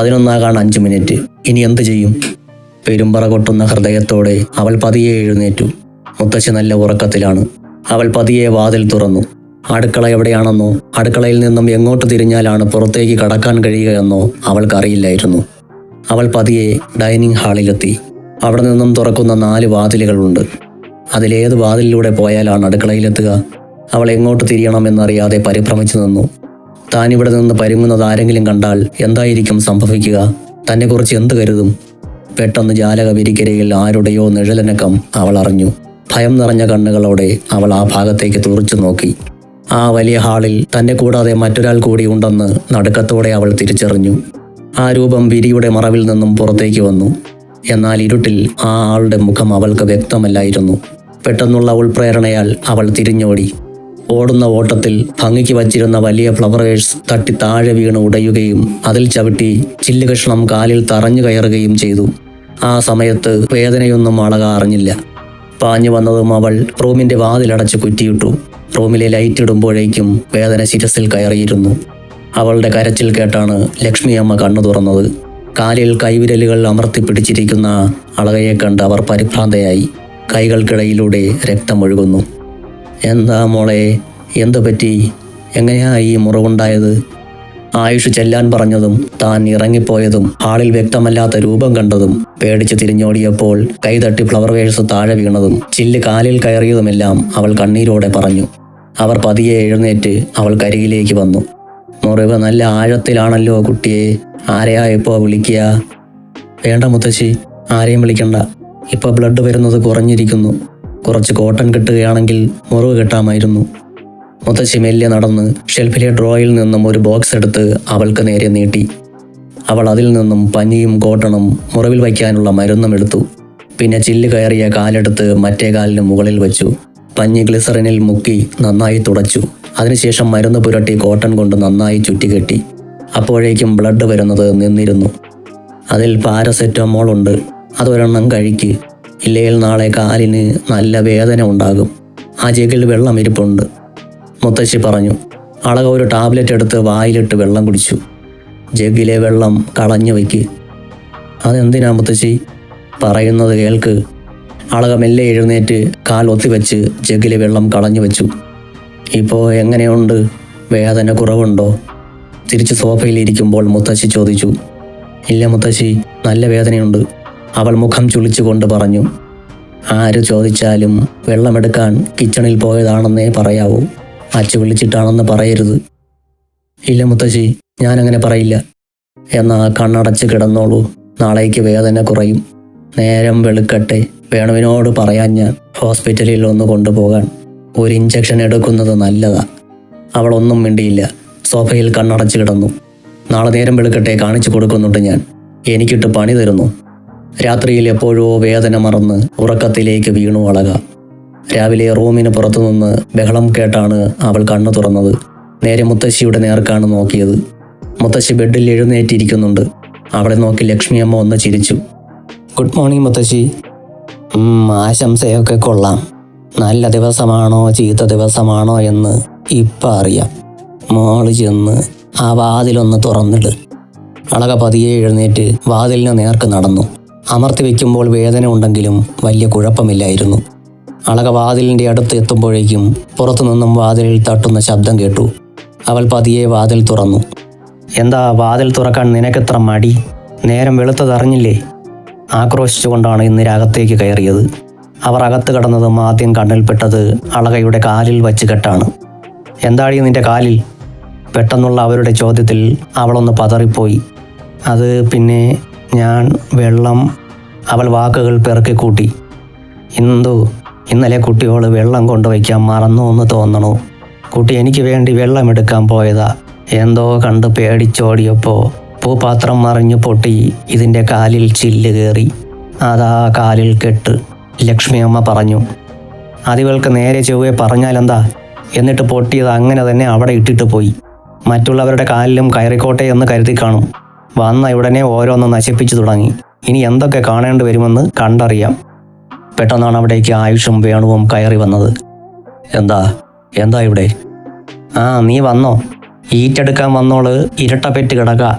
പതിനൊന്നാകാൻ അഞ്ച് മിനിറ്റ്. ഇനി എന്ത് ചെയ്യും? പെരുമ്പറ കൊട്ടുന്ന ഹൃദയത്തോടെ അവൾ പതിയെ എഴുന്നേറ്റു. മുത്തശ്ശി നല്ല ഉറക്കത്തിലാണ്. അവൾ പതിയെ വാതിൽ തുറന്നു. അടുക്കള എവിടെയാണെന്നോ അടുക്കളയിൽ നിന്നും എങ്ങോട്ട് തിരിഞ്ഞാലാണ് പുറത്തേക്ക് കടക്കാൻ കഴിയുകയെന്നോ അവൾക്കറിയില്ലായിരുന്നു. അവൾ പതിയെ ഡൈനിങ് ഹാളിലെത്തി. അവിടെ നിന്നും തുറക്കുന്ന നാല് വാതിലുകളുണ്ട്. അതിലേത് വാതിലിലൂടെ പോയാലാണ് അടുക്കളയിലെത്തുക? അവൾ എങ്ങോട്ട് തിരിയണമെന്നറിയാതെ പരിഭ്രമിച്ചു നിന്നു. താൻ ഇവിടെ നിന്ന് പരുങ്ങുന്നത് ആരെങ്കിലും കണ്ടാൽ എന്തായിരിക്കും സംഭവിക്കുക? തന്നെക്കുറിച്ച് എന്ത് കരുതും? പെട്ടെന്ന് ജാലക വിരിക്കരയിൽ ആരുടെയോ നിഴലനക്കം അവൾ അറിഞ്ഞു. ഭയം നിറഞ്ഞ കണ്ണുകളോടെ അവൾ ആ ഭാഗത്തേക്ക് തുറച്ചു നോക്കി. ആ വലിയ ഹാളിൽ തന്നെ കൂടാതെ മറ്റൊരാൾ കൂടി ഉണ്ടെന്ന് നടുക്കത്തോടെ അവൾ തിരിച്ചറിഞ്ഞു. ആ രൂപം വിരിയുടെ മറവിൽ നിന്നും പുറത്തേക്ക് വന്നു. എന്നാൽ ഇരുട്ടിൽ ആ ആളുടെ മുഖം അവൾക്ക് വ്യക്തമല്ലായിരുന്നു. പെട്ടെന്നുള്ള ഉൾപ്രേരണയാൽ അവൾ തിരിഞ്ഞോടി. ഓടുന്ന ഓട്ടത്തിൽ ഭംഗിക്ക് വച്ചിരുന്ന വലിയ ഫ്ലവറേഴ്സ് തട്ടി താഴെ വീണ് ഉടയുകയും അതിൽ ചവിട്ടി ചില്ലുകഷ്ണം കാലിൽ തറഞ്ഞു കയറുകയും ചെയ്തു. ആ സമയത്ത് വേദനയൊന്നും അളക അറിഞ്ഞില്ല. പാഞ്ഞു വന്നതും അവൾ റൂമിന്റെ വാതിലടച്ച് കുറ്റിയിട്ടു. റൂമിലെ ലൈറ്റ് ഇടുമ്പോഴേക്കും വേദന ശിരസിൽ കയറിയിരുന്നു. അവളുടെ കരച്ചിൽ കേട്ടാണ് ലക്ഷ്മി അമ്മ കണ്ണു തുറന്നത്. കാലിൽ കൈവിരലുകൾ അമർത്തി പിടിച്ചിരിക്കുന്ന അളകയെ കണ്ട് അവർ പരിഭ്രാന്തയായി. കൈകൾക്കിടയിലൂടെ രക്തമൊഴുകുന്നു. എന്താ മോളെ? എന്തു പറ്റി? എങ്ങനെയാ ഈ മുറിവുണ്ടായത്? ആയുഷ് ചെല്ലാൻ പറഞ്ഞതും താൻ ഇറങ്ങിപ്പോയതും ഹാളിൽ വ്യക്തമല്ലാത്ത രൂപം കണ്ടതും പേടിച്ച് തിരിഞ്ഞോടിയപ്പോൾ കൈതട്ടി ഫ്ലവർ വേഴ്സ് താഴെ വീണതും ചില്ല് കാലിൽ കയറിയതുമെല്ലാം അവൾ കണ്ണീരോടെ പറഞ്ഞു. അവർ പതിയെ എഴുന്നേറ്റ് അവൾ കരികിലേക്ക് വന്നു. മുറിവ് നല്ല ആഴത്തിലാണല്ലോ കുട്ടിയെ. ആരെയാ ഇപ്പോൾ വിളിക്കുക? വേണ്ട മുത്തശ്ശി ആരെയും വിളിക്കണ്ട. ഇപ്പോൾ ബ്ലഡ് വരുന്നത് കുറഞ്ഞിരിക്കുന്നു. കുറച്ച് കോട്ടൺ കിട്ടുകയാണെങ്കിൽ മുറിവ് കെട്ടാമായിരുന്നു. മുത്തശ്ശി മെല്ലെ നടന്ന് ഷെൽഫിലെ ഡ്രോയിൽ നിന്നും ഒരു ബോക്സ് എടുത്ത് അവൾക്ക് നേരെ നീട്ടി. അവൾ അതിൽ നിന്നും പഞ്ഞിയും കോട്ടണും മുറിവിൽ വയ്ക്കാനുള്ള മരുന്നും എടുത്തു. പിന്നെ ചില്ല് കയറിയ കാലെടുത്ത് മറ്റേ കാലിന് മുകളിൽ വെച്ചു. പഞ്ഞി ഗ്ലിസറിനിൽ മുക്കി നന്നായി തുടച്ചു. അതിനുശേഷം മരുന്ന് പുരട്ടി കോട്ടൺ കൊണ്ട് നന്നായി ചുറ്റിക്കെട്ടി. അപ്പോഴേക്കും ബ്ലഡ് വരുന്നത് നിന്നിരുന്നു. അതിൽ പാരസെറ്റമോൾ ഉണ്ട്. അതൊരെണ്ണം കഴിക്ക്. ഇല്ലെങ്കിൽ നാളെ കാലിന് നല്ല വേദന ഉണ്ടാകും. ആ ജഗിൽ വെള്ളം ഇരിപ്പുണ്ട്. മുത്തശ്ശി പറഞ്ഞു അളക ഒരു ടാബ്ലറ്റ് എടുത്ത് വായിലിട്ട് വെള്ളം കുടിച്ചു. ജഗ്ഗിലെ വെള്ളം കളഞ്ഞു വയ്ക്ക്. അതെന്തിനാ മുത്തശ്ശി? പറയുന്നത് കേൾക്ക്. അളക മെല്ലെ എഴുന്നേറ്റ് കാൽ ഒത്തിവെച്ച് ജഗ്ഗിലെ വെള്ളം കളഞ്ഞു വെച്ചു. ഇപ്പോൾ എങ്ങനെയുണ്ട്? വേദന കുറവുണ്ടോ? തിരിച്ച് സോഫയിൽ ഇരിക്കുമ്പോൾ മുത്തശ്ശി ചോദിച്ചു ഇല്ല മുത്തശ്ശി നല്ല വേദനയുണ്ട്. അവൾ മുഖം ചുളിച്ചുകൊണ്ട് പറഞ്ഞു ആര് ചോദിച്ചാലും വെള്ളമെടുക്കാൻ കിച്ചണിൽ പോയതാണെന്നേ പറയാവൂ. അച്ചു വിളിച്ചിട്ടാണെന്ന് പറയരുത്. ഇല്ല മുത്തശ്ശി ഞാനങ്ങനെ പറയില്ല. എന്നാ കണ്ണടച്ച് കിടന്നോളൂ. നാളേക്ക് വേദന കുറയും. നേരം വെളുക്കട്ടെ. വേണുവിനോട് പറയാൻ ഞാൻ ഹോസ്പിറ്റലിൽ ഒന്ന് കൊണ്ടുപോകാൻ. ഒരു ഇഞ്ചക്ഷൻ എടുക്കുന്നത് നല്ലതാ. അവളൊന്നും മിണ്ടിയില്ല. സോഫയിൽ കണ്ണടച്ച് കിടന്നു. നാളെ നേരം വെളുക്കട്ടെ കാണിച്ചു കൊടുക്കുന്നുണ്ട് ഞാൻ. എനിക്കിട്ട് പണി തരുന്നു. രാത്രിയിൽ എപ്പോഴോ വേദന മറന്ന് ഉറക്കത്തിലേക്ക് വീണു അളക. രാവിലെ റൂമിന് പുറത്തുനിന്ന് ബഹളം കേട്ടാണ് അവൾ കണ്ണു തുറന്നത്. നേരെ മുത്തശ്ശിയുടെ നേർക്കാണ് നോക്കിയത്. മുത്തശ്ശി ബെഡിൽ എഴുന്നേറ്റിരിക്കുന്നുണ്ട്. അവളെ നോക്കി ലക്ഷ്മിയമ്മ ഒന്ന് ചിരിച്ചു. ഗുഡ് മോർണിംഗ് മുത്തശ്ശി. ആശംസയൊക്കെ കൊള്ളാം. നല്ല ദിവസമാണോ ചീത്ത ദിവസമാണോ എന്ന് ഇപ്പം അറിയാം. മോൾ ചെന്ന് ആ വാതിലൊന്ന് തുറന്നിട്. അളക പതിയെ എഴുന്നേറ്റ് വാതിലിന് നേർക്ക് നടന്നു. അമർത്തി വയ്ക്കുമ്പോൾ വേദന ഉണ്ടെങ്കിലും വലിയ കുഴപ്പമില്ലായിരുന്നു. അളക വാതിലിന്റെ അടുത്ത് എത്തുമ്പോഴേക്കും പുറത്തുനിന്നും വാതിലിൽ തട്ടുന്ന ശബ്ദം കേട്ടു. അവൾ പതിയെ വാതിൽ തുറന്നു. എന്താ വാതിൽ തുറക്കാൻ നിനക്കെത്ര മടി? നേരം വെളുത്തതറിഞ്ഞില്ലേ ആക്രോശിച്ചുകൊണ്ടാണ് ഇന്ന് അകത്തേക്ക് കയറിയത്. അവർ അകത്ത് കടന്നതും ആദ്യം കണ്ണിൽപ്പെട്ടത് അളകയുടെ കാലിൽ വച്ച് കെട്ടാണ്. എന്താടി നിന്റെ കാലിൽ? പെട്ടെന്നുള്ള അവരുടെ ചോദ്യത്തിൽ അവളൊന്ന് പതറിപ്പോയി. അത് പിന്നെ ഞാൻ വെള്ളം അവൾ വാക്കുകൾ പിറക്കിക്കൂട്ടി ഇന്ദു ഇന്നലെ കുട്ടിയോട് വെള്ളം കൊണ്ടുവയ്ക്കാൻ മറന്നു എന്ന് തോന്നണു. കുട്ടി എനിക്ക് വേണ്ടി വെള്ളം എടുക്കാൻ പോയതാ. എന്തോ കണ്ട് പേടിച്ചോടിയപ്പോൾ പൂപാത്രം മറിഞ്ഞു പൊട്ടി ഇതിന്റെ കാലിൽ ചില്ല് കയറി. അതാ കാലിൽ കെട്ട് ലക്ഷ്മിയമ്മ പറഞ്ഞു. അതിവൾക്ക് നേരെ ചൊവ്വെ പറഞ്ഞാലെന്താ? എന്നിട്ട് പൊട്ടിയത് അങ്ങനെ തന്നെ അവിടെ ഇട്ടിട്ട് പോയി. മറ്റുള്ളവരുടെ കാലിലും കയറിക്കോട്ടെ എന്ന് കരുതി കാണും. വന്ന ഉടനെ ഓരോന്ന് നശിപ്പിച്ചു തുടങ്ങി. ഇനി എന്തൊക്കെ കാണേണ്ടി വരുമെന്ന് കണ്ടറിയാം. പെട്ടെന്നാണ് അവിടേക്ക് ആയുഷും വേണുവും കയറി വന്നത്. എന്താ? എന്താ ഇവിടെ? ആ നീ വന്നോ? ഈറ്റെടുക്കാൻ വന്നോൾ ഇരട്ടപ്പെറ്റ് കിടക്ക.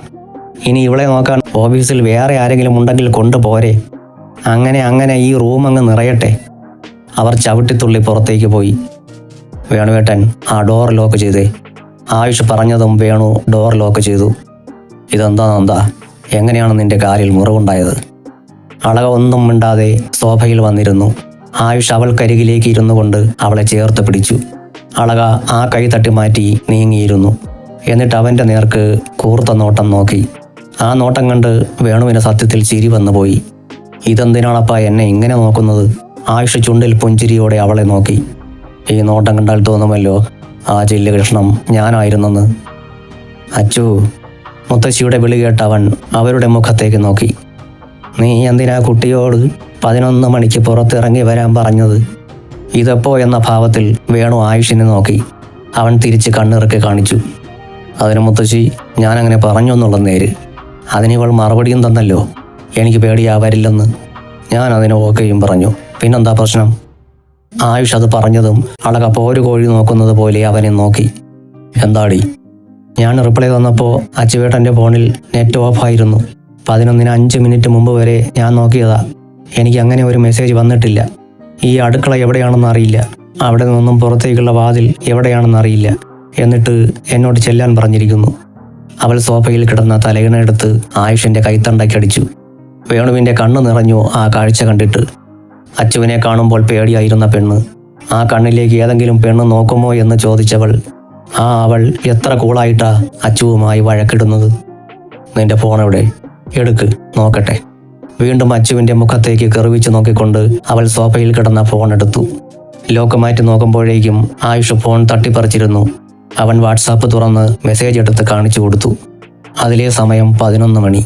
ഇനി ഇവളെ നോക്കാൻ ഓഫീസിൽ വേറെ ആരെങ്കിലും ഉണ്ടെങ്കിൽ കൊണ്ടുപോരെ. അങ്ങനെ അങ്ങനെ ഈ റൂം അങ്ങ് നിറയട്ടെ. അവർ ചവിട്ടിത്തുള്ളി പുറത്തേക്ക് പോയി. വേണുവേട്ടൻ ആ ഡോർ ലോക്ക് ചെയ്തേ. ആയുഷ് പറഞ്ഞതും വേണു ഡോർ ലോക്ക് ചെയ്തു. ഇതെന്താ നന്ദ? എങ്ങനെയാണ് നിന്റെ കാലിൽ മുറിവുണ്ടായത്? അളക ഒന്നും മിണ്ടാതെ സോഭയിൽ വന്നിരുന്നു. ആയുഷ് അവൾക്കരികിലേക്ക് ഇരുന്നു കൊണ്ട് അവളെ ചേർത്ത് പിടിച്ചു. അളക ആ കൈ തട്ടി മാറ്റി നീങ്ങിയിരുന്നു. എന്നിട്ട് അവന്റെ നേർക്ക് കൂർത്ത നോട്ടം നോക്കി. ആ നോട്ടം കണ്ട് വേണുവിന് സത്യത്തിൽ ചിരി വന്നുപോയി ഇതെന്തിനാണപ്പാ എന്നെ ഇങ്ങനെ നോക്കുന്നത്? ആയുഷ് ചുണ്ടിൽ പുഞ്ചിരിയോടെ അവളെ നോക്കി. ഈ നോട്ടം കണ്ടാൽ തോന്നുമല്ലോ ആ ചില്ലുകൃഷ്ണം ഞാനായിരുന്നെന്ന്. അച്ചു മുത്തശ്ശിയുടെ വിളി കേട്ടവൻ അവരുടെ മുഖത്തേക്ക് നോക്കി. നീ എന്തിനാ കുട്ടിയോട് പതിനൊന്ന് മണിക്ക് പുറത്തിറങ്ങി വരാൻ പറഞ്ഞത്? ഇതെപ്പോ എന്ന ഭാവത്തിൽ വേണു ആയുഷിനെ നോക്കി. അവൻ തിരിച്ച് കണ്ണിറക്കി കാണിച്ചു. അതിന് മുത്തശ്ശി ഞാനങ്ങനെ പറഞ്ഞു എന്നുള്ള നേര്. അതിനിവൾ മറുപടിയും തന്നല്ലോ. എനിക്ക് പേടിയാവരില്ലെന്ന് ഞാൻ അതിന് ഓക്കെയും പറഞ്ഞു. പിന്നെന്താ പ്രശ്നം? ആയുഷ് അത് പറഞ്ഞതും അളകപ്പോ പോരു കോഴി നോക്കുന്നത് പോലെ അവനെ നോക്കി. എന്താടി? ഞാൻ റിപ്ലൈ തന്നപ്പോൾ അച്ചുവേട്ടന്റെ ഫോണിൽ നെറ്റ് ഓഫായിരുന്നു. പതിനൊന്നിന് അഞ്ച് മിനിറ്റ് മുമ്പ് വരെ ഞാൻ നോക്കിയതാ. എനിക്ക് അങ്ങനെ ഒരു മെസ്സേജ് വന്നിട്ടില്ല. ഈ അടുക്കള എവിടെയാണെന്ന് അറിയില്ല. അവിടെ നിന്നും പുറത്തേക്കുള്ള വാതിൽ എവിടെയാണെന്ന് അറിയില്ല എന്നിട്ട് എന്നോട് ചെല്ലാൻ പറഞ്ഞിരിക്കുന്നു. അവൾ സോഫയിൽ കിടന്ന തലയിണെടുത്ത് ആയുഷിന്റെ കൈത്തണ്ടയ്ക്കടിച്ചു വേണുവിന്റെ കണ്ണ് നിറഞ്ഞു ആ കാഴ്ച കണ്ടിട്ട്. അച്ചുവിനെ കാണുമ്പോൾ പേടിയായിരുന്ന പെണ്ണ്. ആ കണ്ണിലേക്ക് ഏതെങ്കിലും പെണ്ണ് നോക്കുമോ എന്ന് ചോദിച്ചവൾ ആ അവൾ എത്ര കൂളായിട്ടാ അച്ചുവുമായി വഴക്കിടുന്നത്? നിന്റെ ഫോൺ എവിടെ? എടുക്ക് നോക്കട്ടെ. വീണ്ടും അച്ചുവിന്റെ മുഖത്തേക്ക് കെറിവിച്ച് നോക്കിക്കൊണ്ട് അവൾ സോഫയിൽ കിടന്ന ഫോൺ എടുത്തു. ലോക്ക് മാറ്റി നോക്കുമ്പോഴേക്കും ആയുഷ് ഫോൺ തട്ടിപ്പറിച്ചിരുന്നു. അവൻ വാട്സാപ്പ് തുറന്ന് മെസ്സേജ് എടുത്ത് കാണിച്ചു കൊടുത്തു. അതിലെ സമയം പതിനൊന്ന് മണി.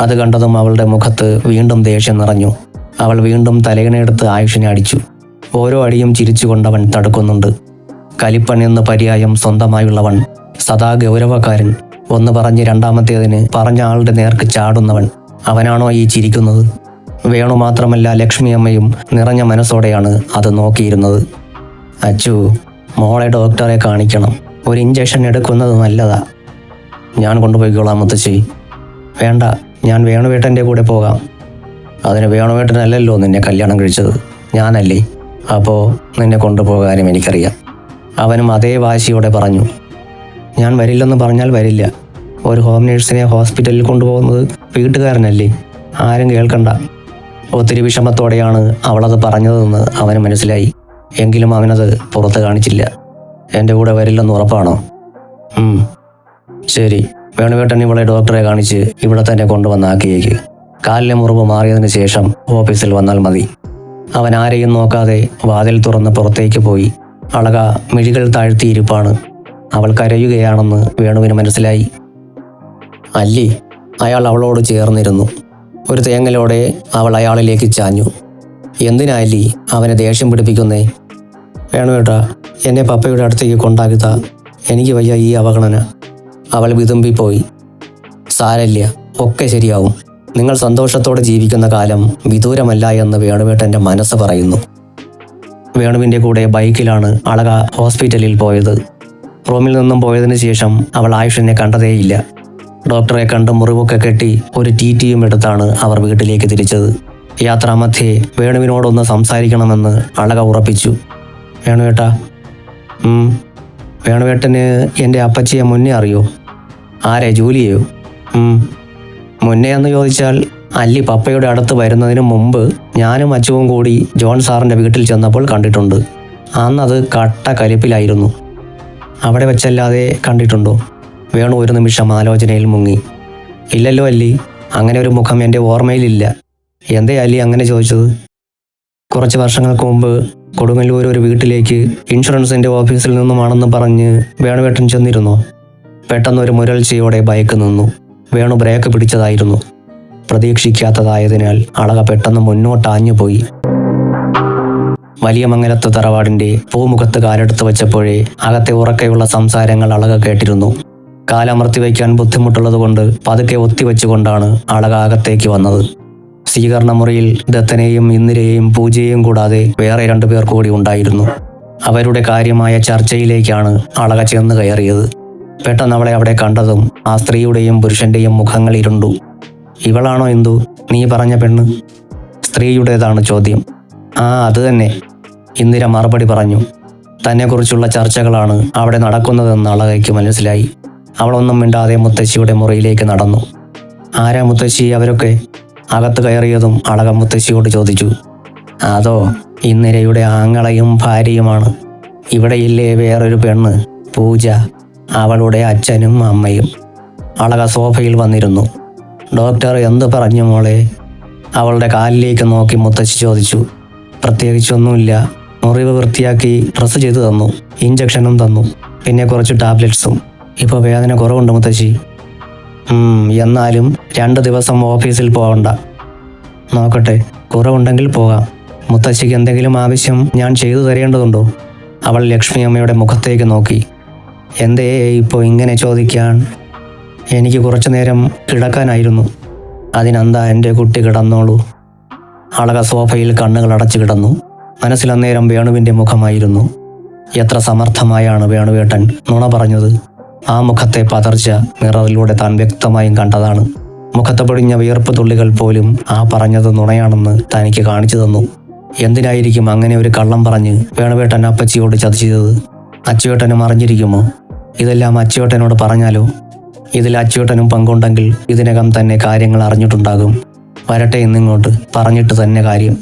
അത് കണ്ടതും അവളുടെ മുഖത്ത് വീണ്ടും ദേഷ്യം നിറഞ്ഞു. അവൾ വീണ്ടും തലയിണെടുത്ത് ആയുഷിനെ അടിച്ചു. ഓരോ അടിയും ചിരിച്ചുകൊണ്ടവൻ തടുക്കുന്നുണ്ട്. കലിപ്പൺ എന്ന പര്യായം സ്വന്തമായുള്ളവൻ സദാ ഗൗരവക്കാരൻ. ഒന്ന് പറഞ്ഞ് രണ്ടാമത്തേതിന് പറഞ്ഞ ആളുടെ നേർക്ക് ചാടുന്നവൻ. അവനാണോ ഈ ചിരിക്കുന്നത്? വേണു മാത്രമല്ല ലക്ഷ്മി അമ്മയും നിറഞ്ഞ മനസ്സോടെയാണ് അത് നോക്കിയിരുന്നത്. അച്ചു മോളെ ഡോക്ടറെ കാണിക്കണം. ഒരു ഇഞ്ചക്ഷൻ എടുക്കുന്നത് നല്ലതാ. ഞാൻ കൊണ്ടുപോയിക്കോളാം മുത്തശ്ശി. വേണ്ട ഞാൻ വേണുവേട്ടന്റെ കൂടെ പോകാം. അതിന് വേണുവേട്ടനല്ലല്ലോ നിന്നെ കല്യാണം കഴിച്ചത്. ഞാനല്ലേ? അപ്പോൾ നിന്നെ കൊണ്ടുപോകാനും എനിക്കറിയാം. അവനും അതേ വാശിയോടെ പറഞ്ഞു ഞാൻ വരില്ലെന്ന് പറഞ്ഞാൽ വരില്ല. ഒരു ഹോം നേഴ്സിനെ ഹോസ്പിറ്റലിൽ കൊണ്ടുപോകുന്നത് വീട്ടുകാരനല്ലേ? ആരും കേൾക്കണ്ട. ഒത്തിരി വിഷമത്തോടെയാണ് അവളത് പറഞ്ഞതെന്ന് അവന് മനസ്സിലായി. എങ്കിലും അവനത് പുറത്ത് കാണിച്ചില്ല. എന്റെ കൂടെ വരില്ലെന്ന് ഉറപ്പാണോ? ശരി. വേണുവേട്ടൻ ഇവളെ ഡോക്ടറെ കാണിച്ച് ഇവിടെ തന്നെ കൊണ്ടുവന്നാക്കിയേക്ക് കാലിലെ മുറിവ് മാറിയതിന് ശേഷം ഓഫീസിൽ വന്നാൽ മതി. അവൻ ആരെയും നോക്കാതെ വാതിൽ തുറന്ന് പുറത്തേക്ക് പോയി. അളക മിഴികൾ താഴ്ത്തിയിരിപ്പാണ്. അവൾ കരയുകയാണെന്ന് വേണുവിന് മനസ്സിലായി. അല്ലി അയാൾ അവളോട് ചേർന്നിരുന്നു. ഒരു തേങ്ങലോടെ അവൾ അയാളിലേക്ക് ചാഞ്ഞു. എന്തിനാ അല്ലി അവനെ ദേഷ്യം പിടിപ്പിക്കുന്നേ? വേണുവേട്ടാ എന്നെ പപ്പയുടെ അടുത്തേക്ക് കൊണ്ടാക്കിത്ത. എനിക്ക് വയ്യ ഈ അവഗണന. അവൾ വിതുമ്പിപ്പോയി. സാരല്യ ഒക്കെ ശരിയാവും. നിങ്ങൾ സന്തോഷത്തോടെ ജീവിക്കുന്ന കാലം വിദൂരമല്ല എന്ന് വേണുവേട്ടന്റെ മനസ്സ് പറയുന്നു. വേണുവിന്റെ കൂടെ ബൈക്കിലാണ് അളക ഹോസ്പിറ്റലിൽ പോയത് റൂമിൽ നിന്നും പോയതിനു ശേഷം അവൾ ആയുഷിനെ കണ്ടതേയില്ല ഡോക്ടറെ കണ്ട് മുറിവൊക്കെ കെട്ടി ഒരു ടി ടിയും എടുത്താണ് അവർ വീട്ടിലേക്ക് തിരിച്ചത് യാത്രാമധ്യേ വേണുവിനോടൊന്ന് സംസാരിക്കണമെന്ന് അളക ഉറപ്പിച്ചു വേണുവേട്ടാ. വേണുവേട്ടന് എന്റെ അപ്പച്ചിയെ മുന്നേ അറിയോ ആരെ ജൂലിയെയോ. മുന്നേ എന്ന് ചോദിച്ചാൽ അല്ലി പപ്പയുടെ അടുത്ത് വരുന്നതിന് മുമ്പ് ഞാനും അച്ചുവും കൂടി ജോൺ സാറിന്റെ വീട്ടിൽ ചെന്നപ്പോൾ കണ്ടിട്ടുണ്ട്. അന്നത് കട്ട കലിപ്പിലായിരുന്നു അവിടെ വെച്ചല്ലാതെ കണ്ടിട്ടുണ്ടോ? വേണു ഒരു നിമിഷം ആലോചനയിൽ മുങ്ങി. ഇല്ലല്ലോ അല്ലി അങ്ങനെ ഒരു മുഖം എന്റെ ഓർമ്മയിലില്ല. എന്തേ അല്ലി അങ്ങനെ ചോദിച്ചത്? കുറച്ച് വർഷങ്ങൾക്ക് മുമ്പ് കൊടുങ്ങല്ലൂർ ഒരു വീട്ടിലേക്ക് ഇൻഷുറൻസിന്റെ ഓഫീസിൽ നിന്നുമാണെന്ന് പറഞ്ഞ് വേണുവേട്ടൻ ചെന്നിരുന്നോ. പെട്ടെന്ന് ഒരു മുരൾച്ചയോടെ ബൈക്ക് നിന്നു. വേണു ബ്രേക്ക് പിടിച്ചതായിരുന്നു. പ്രതീക്ഷിക്കാത്തതായതിനാൽ അളക പെട്ടെന്ന് മുന്നോട്ടാഞ്ഞുപോയി. വലിയ മംഗലത്ത് തറവാടിന്റെ പൂമുഖത്ത് കാലെടുത്ത് വെച്ചപ്പോഴേ അകത്തെ ഉറക്കെയുള്ള സംസാരങ്ങൾ അളക കേട്ടിരുന്നു. കാലമർത്തി വയ്ക്കാൻ ബുദ്ധിമുട്ടുള്ളതുകൊണ്ട് പതുക്കെ ഒത്തിവെച്ചുകൊണ്ടാണ് അളക അകത്തേക്ക് വന്നത്. സ്വീകരണ മുറിയിൽ ദത്തനെയും ഇന്ദിരയെയും പൂജയെയും കൂടാതെ വേറെ രണ്ടുപേർ കൂടി ഉണ്ടായിരുന്നു. അവരുടെ കാര്യമായ ചർച്ചയിലേക്കാണ് അളക ചെന്ന് കയറിയത്. പെട്ടെന്ന് അവളെ അവിടെ കണ്ടതും ആ സ്ത്രീയുടെയും പുരുഷന്റെയും മുഖങ്ങൾ ഇരുണ്ടു. ഇവളാണോ എന്തു നീ പറഞ്ഞ പെണ്ണ്? സ്ത്രീയുടേതാണ് ചോദ്യം. ആ അത് തന്നെ. ഇന്ദിര മറുപടി പറഞ്ഞു. തന്നെക്കുറിച്ചുള്ള ചർച്ചകളാണ് അവിടെ നടക്കുന്നതെന്ന് അളകയ്ക്ക് മനസ്സിലായി. അവളൊന്നും മിണ്ടാതെ മുത്തശ്ശിയുടെ മുറിയിലേക്ക് നടന്നു. ആരാ മുത്തശ്ശി അവരൊക്കെ? അകത്ത് കയറിയതും അളക മുത്തശ്ശിയോട് ചോദിച്ചു. അതോ ഇന്ദിരയുടെ ആങ്ങളയും ഭാര്യയുമാണ്. ഇവിടെയില്ലേ വേറൊരു പെണ്ണ് പൂജ അവളുടെ അച്ഛനും അമ്മയും. അളക സോഫയിൽ വന്നിരുന്നു. ഡോക്ടർ എന്ത് പറഞ്ഞു മോളെ? അവളുടെ കാലിലേക്ക് നോക്കി മുത്തശ്ശി ചോദിച്ചു. പ്രത്യേകിച്ചൊന്നുമില്ല. മുറിവ് വൃത്തിയാക്കി ഡ്രസ്സ് ചെയ്തു തന്നു. ഇഞ്ചക്ഷനും തന്നു. പിന്നെ കുറച്ച് ടാബ്ലറ്റ്സും. ഇപ്പോൾ വേദന കുറവുണ്ട് മുത്തശ്ശി. എന്നാലും രണ്ട് ദിവസം ഓഫീസിൽ പോകണ്ട നോക്കട്ടെ കുറവുണ്ടെങ്കിൽ പോകാം. മുത്തശ്ശിക്ക് എന്തെങ്കിലും ആവശ്യം ഞാൻ ചെയ്തു തരേണ്ടതുണ്ടോ? അവൾ ലക്ഷ്മി അമ്മയുടെ മുഖത്തേക്ക് നോക്കി. എന്തേ ഇപ്പോൾ ഇങ്ങനെ ചോദിക്കാൻ? എനിക്ക് കുറച്ചു നേരം കിടക്കാനായിരുന്നു. അതിനെന്താ എന്റെ കുട്ടി കിടന്നോളൂ? അളക സോഫയിൽ കണ്ണുകൾ അടച്ചു കിടന്നു. മനസ്സിലന്നേരം വേണുവിന്റെ മുഖമായിരുന്നു. എത്ര സമർത്ഥമായാണ് വേണുവേട്ടൻ നുണ പറഞ്ഞത്. ആ മുഖത്തെ പതർച്ച മിററിലൂടെ താൻ വ്യക്തമായും കണ്ടതാണ്. മുഖത്ത് പൊടിഞ്ഞ വിയർപ്പ് തുള്ളികൾ പോലും ആ പറഞ്ഞത് നുണയാണെന്ന് തനിക്ക് കാണിച്ചു തന്നു. എന്തിനായിരിക്കും അങ്ങനെ ഒരു കള്ളം പറഞ്ഞ് വേണുവേട്ടൻ അപ്പച്ചിയോട് ചതിച്ചത് അച്ചുവേട്ടനും അറിഞ്ഞിരിക്കുമോ? ഇതെല്ലാം അച്ചുവേട്ടനോട് പറഞ്ഞാലോ? ഇതിൽ അച്യൂട്ടനും പങ്കുണ്ടെങ്കിൽ ഇതിനകം തന്നെ കാര്യങ്ങൾ അറിഞ്ഞിട്ടുണ്ടാകും. വരട്ടെ ഇന്നിങ്ങോട്ട് പറഞ്ഞിട്ട് തന്നെ കാര്യം.